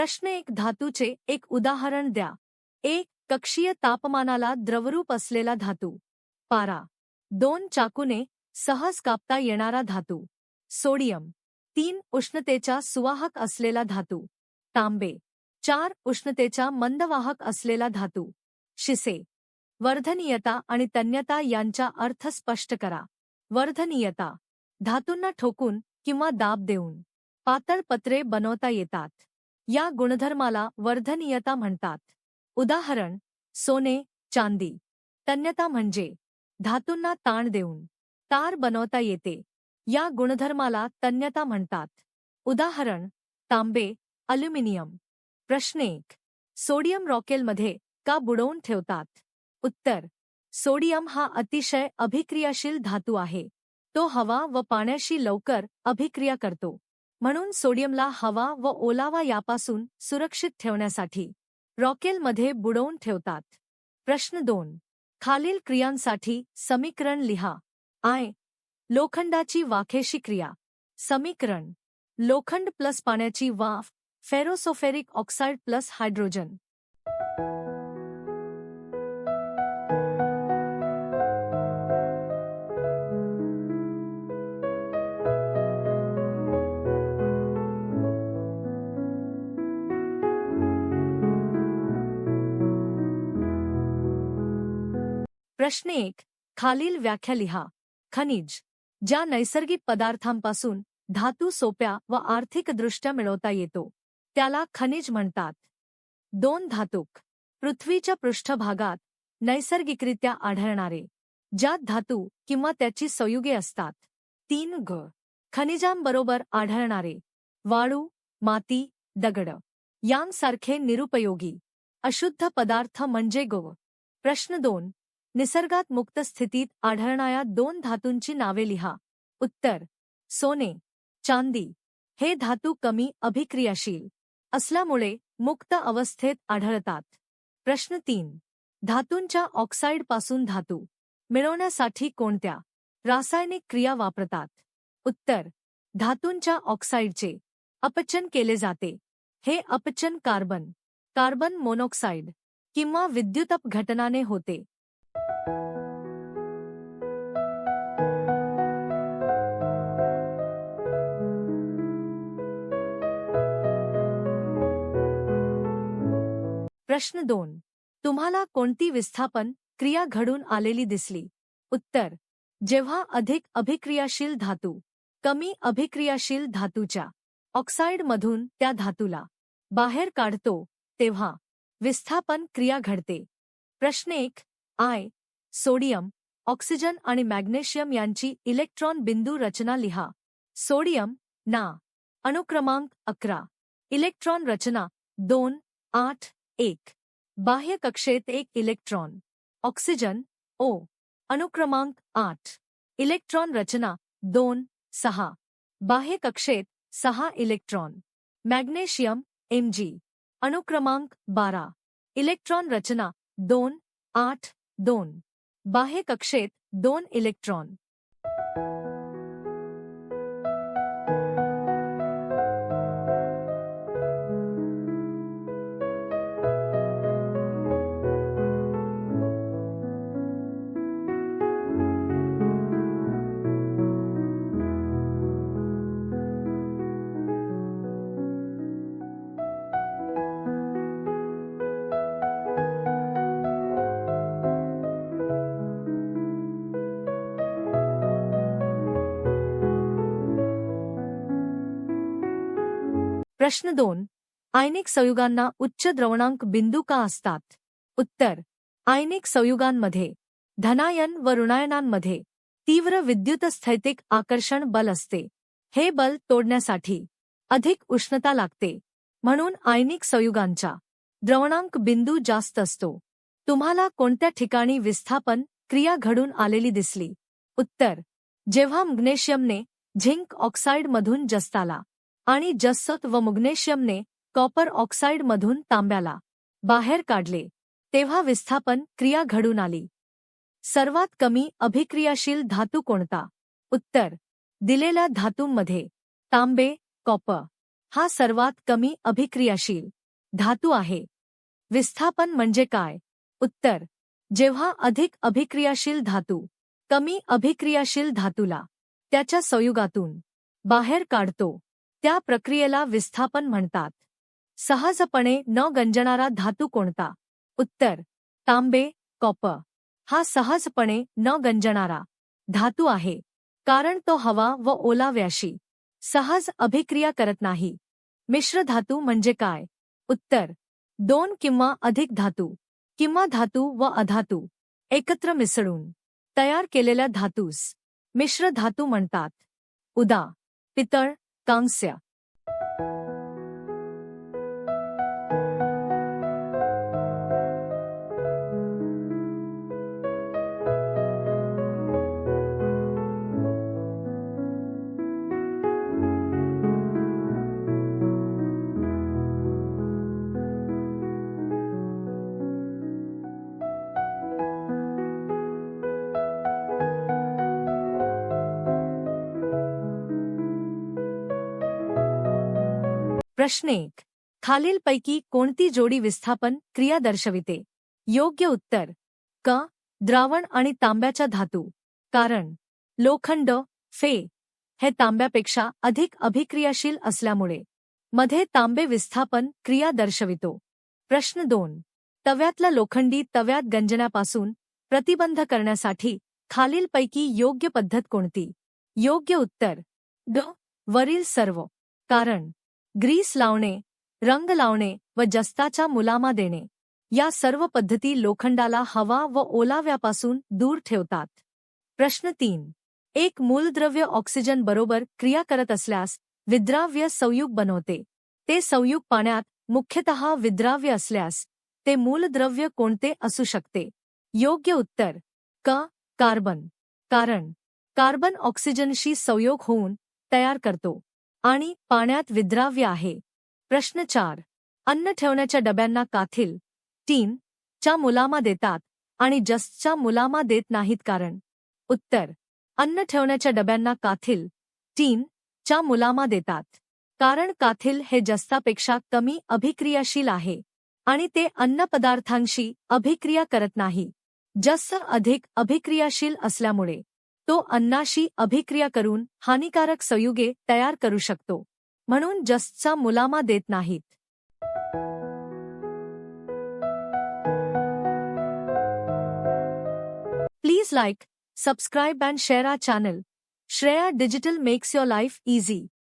प्रश्न एक धातूचे एक उदाहरण द्या. एक कक्षीय तापमानाला द्रवरूप असलेला धातू. पारा. दोन चाकूने सहज कापता येणारा धातू. सोडियम. तीन उष्णतेच्या सुवाहक असलेला धातू. तांबे. चार उष्णतेच्या मंदवाहक असलेला धातू. शिसे. वर्धनीयता आणि तन्यता यांचा अर्थ स्पष्ट करा. वर्धनीयता. धातूंना ठोकून किंवा दाब देऊन. पातळ पत्रे बनवता येतात. या गुणधर्माला वर्धनीयता म्हणतात. उदाहरण सोने चांदी. तन्यता म्हणजे धातूंना ताण देऊन तार बनवता येते. या गुणधर्माला तन्यता म्हणतात. उदाहरण तांबे अल्युमिनियम. प्रश्न एक सोडियम रॉकेलमध्ये का बुडवून ठेवतात? उत्तर सोडियम हा अतिशय अभिक्रियाशील धातू आहे. तो हवा व पाण्याशी लवकर अभिक्रिया करतो. म्हणून सोडियमला हवा व ओलावा यापासून सुरक्षित ठेवण्यासाठी रॉकेलमध्ये बुडवून ठेवतात. प्रश्न दोन. खालील क्रियांसाठी समीकरण लिहा. आय. लोखंडाची वाखेशी क्रिया. समीकरण. लोखंड प्लस पाण्याची वाफ फेरोसोफेरिक ऑक्साईड प्लस हायड्रोजन. प्रश्न एक खालील व्याख्या लिहा. खनिज ज्या नैसर्गिक पदार्थांपासून धातू सोप्या व आर्थिकदृष्ट्या मिळवता येतो त्याला खनिज म्हणतात. दोन धातुक पृथ्वीच्या पृष्ठभागात नैसर्गिकरित्या आढळणारे ज्यात धातू किंवा त्याची संयुगे असतात. तीन ग खनिजांबरोबर आढळणारे वाळू माती दगड यांसारखे निरुपयोगी अशुद्ध पदार्थ म्हणजे गो प्रश्न दोन निसर्गात मुक्त स्थितीत आढळणाऱ्या दोन धातूंची नावे लिहा. उत्तर सोने. चांदी. हे धातू कमी अभिक्रियाशील असल्यामुळे मुक्त अवस्थेत आढळतात. प्रश्न तीन धातूंच्या ऑक्साईडपासून धातू मिळवण्यासाठी कोणत्या रासायनिक क्रिया वापरतात? उत्तर धातूंच्या ऑक्साईडचे अपचन केले जाते. हे अपचन कार्बन कार्बन मोनॉक्साईड किंवा विद्युतप घटनाने होते. प्रश्न दोन. तुम्हाला कोणती विस्थापन क्रिया घडून आलेली दिसली? उत्तर. जेव्हा अधिक अभिक्रियाशील धातू कमी अभिक्रियाशील धातूच्या ऑक्साईडमधून त्या धातूला बाहेर काढतो तेव्हा विस्थापन क्रिया घडते. प्रश्न एक. आय. सोडियम ऑक्सिजन आणि मॅग्नेशियम यांची इलेक्ट्रॉन बिंदू रचना लिहा. सोडियम ना. अणुक्रमांक अकरा. इलेक्ट्रॉन रचना दोन आठ एक, बाह्य कक्षेत एक इलेक्ट्रॉन, ऑक्सिजन, ओ अणुक्रमांक आठ, इलेक्ट्रॉन रचना, दोन, सहा, बाह्य कक्षेत सहा इलेक्ट्रॉन, मॅग्नेशियम एमजी अणुक्रमांक बारा, इलेक्ट्रॉन रचना, दोन, आठ, दोन, बाह्य कक्षेत दोन इलेक्ट्रॉन. प्रश्न दोन. आयनिक संयुगांना उच्च द्रवणांक बिंदू का असतात? उत्तर. आयनिक संयुगांमध्ये धनायन व ऋणायनांमध्ये तीव्र विद्युतस्थैतिक आकर्षण बल असते. हे बल तोडण्यासाठी अधिक उष्णता लागते. म्हणून आयनिक संयुगांचा द्रवणांक बिंदू जास्त असतो. तुम्हाला कोणत्या ठिकाणी विस्थापन क्रिया घडून आलेली दिसली? उत्तर. जेव्हा मग्नेशियमने झिंक ऑक्साईडमधून जस्ताला आणि जस्सत व मग्नेशियमने कॉपर ऑक्साईडमधून तांब्याला बाहेर काढले तेव्हा विस्थापन क्रिया घडून आली. सर्वात कमी अभिक्रियाशील धातू कोणता? उत्तर दिलेल्या धातूंमध्ये तांबे कॉपर. हा सर्वात कमी अभिक्रियाशील धातू आहे. विस्थापन म्हणजे काय? उत्तर जेव्हा अधिक अभिक्रियाशील धातू कमी अभिक्रियाशील धातूला त्याच्या संयुगातून बाहेर काढतो त्या प्रक्रियेला विस्थापन म्हणतात. सहजपणे न गंजणारा धातू कोणता? उत्तर तांबे कॉपर हा सहजपणे न गंजणारा धातू आहे कारण तो हवा व ओलाव्याशी सहज अभिक्रिया करत नाही. मिश्र धातू म्हणजे काय? उत्तर दोन किंवा अधिक धातू किंवा धातू व अधातू एकत्र मिसळून तयार केलेल्या धातूस मिश्र धातू म्हणतात. उदा पितळ 康熙。प्रश्न एक. खालीलपैकी कोणती जोडी विस्थापन क्रिया दर्शविते? योग्य उत्तर. क. द्रावण आणि तांब्याच्या धातू. कारण लोखंड फे हे तांब्यापेक्षा अधिक अभिक्रियाशील असल्यामुळे मध्ये तांबे विस्थापन क्रिया दर्शवितो. प्रश्न दोन. तव्यातला लोखंडी तव्यात गंजण्यापासून प्रतिबंध करण्यासाठी खालीलपैकी योग्य पद्धत कोणती? योग्य उत्तर. ग. वरील सर्व. कारण ग्रीस लावणे रंग लावणे व जस्ताच्या मुलामा देणे. या सर्व पद्धती लोखंडाला हवा व ओलाव्यापासून दूर ठेवतात. प्रश्न तीन. एक मूलद्रव्य ऑक्सिजन बरोबर क्रिया करत असल्यास विद्राव्य संयुग बनवते. ते संयुग पाण्यात मुख्यतः विद्राव्य असल्यास ते मूलद्रव्य कोणते असू शकते? योग्य उत्तर. क. कार्बन. कारण कार्बन ऑक्सिजनशी संयोग होऊन तयार करतो. आणि पाण्यात विद्राव्य आहे. प्रश्न चार. अन्न ठेवण्याच्या डब्यांना काथिल. टीन च्या मुलामा देतात आणि जस्टच्या मुलामा देत नाहीत कारण. उत्तर. अन्न ठेवण्याच्या डब्यांना काथिल. टीन च्या मुलामा देतात. कारण काथिल हे जस्तापेक्षा कमी अभिक्रियाशील आहे आणि ते अन्नपदार्थांशी अभिक्रिया करत नाही. जस्त अधिक अभिक्रियाशील असल्यामुळे. तो अन्नाशी अभिक्रिया करून हानिकारक संयुगे तयार करू शकतो म्हणून जस्टचा मुलामा देत नाहीत. Please like subscribe and share our channel. Shreya digital makes your life easy.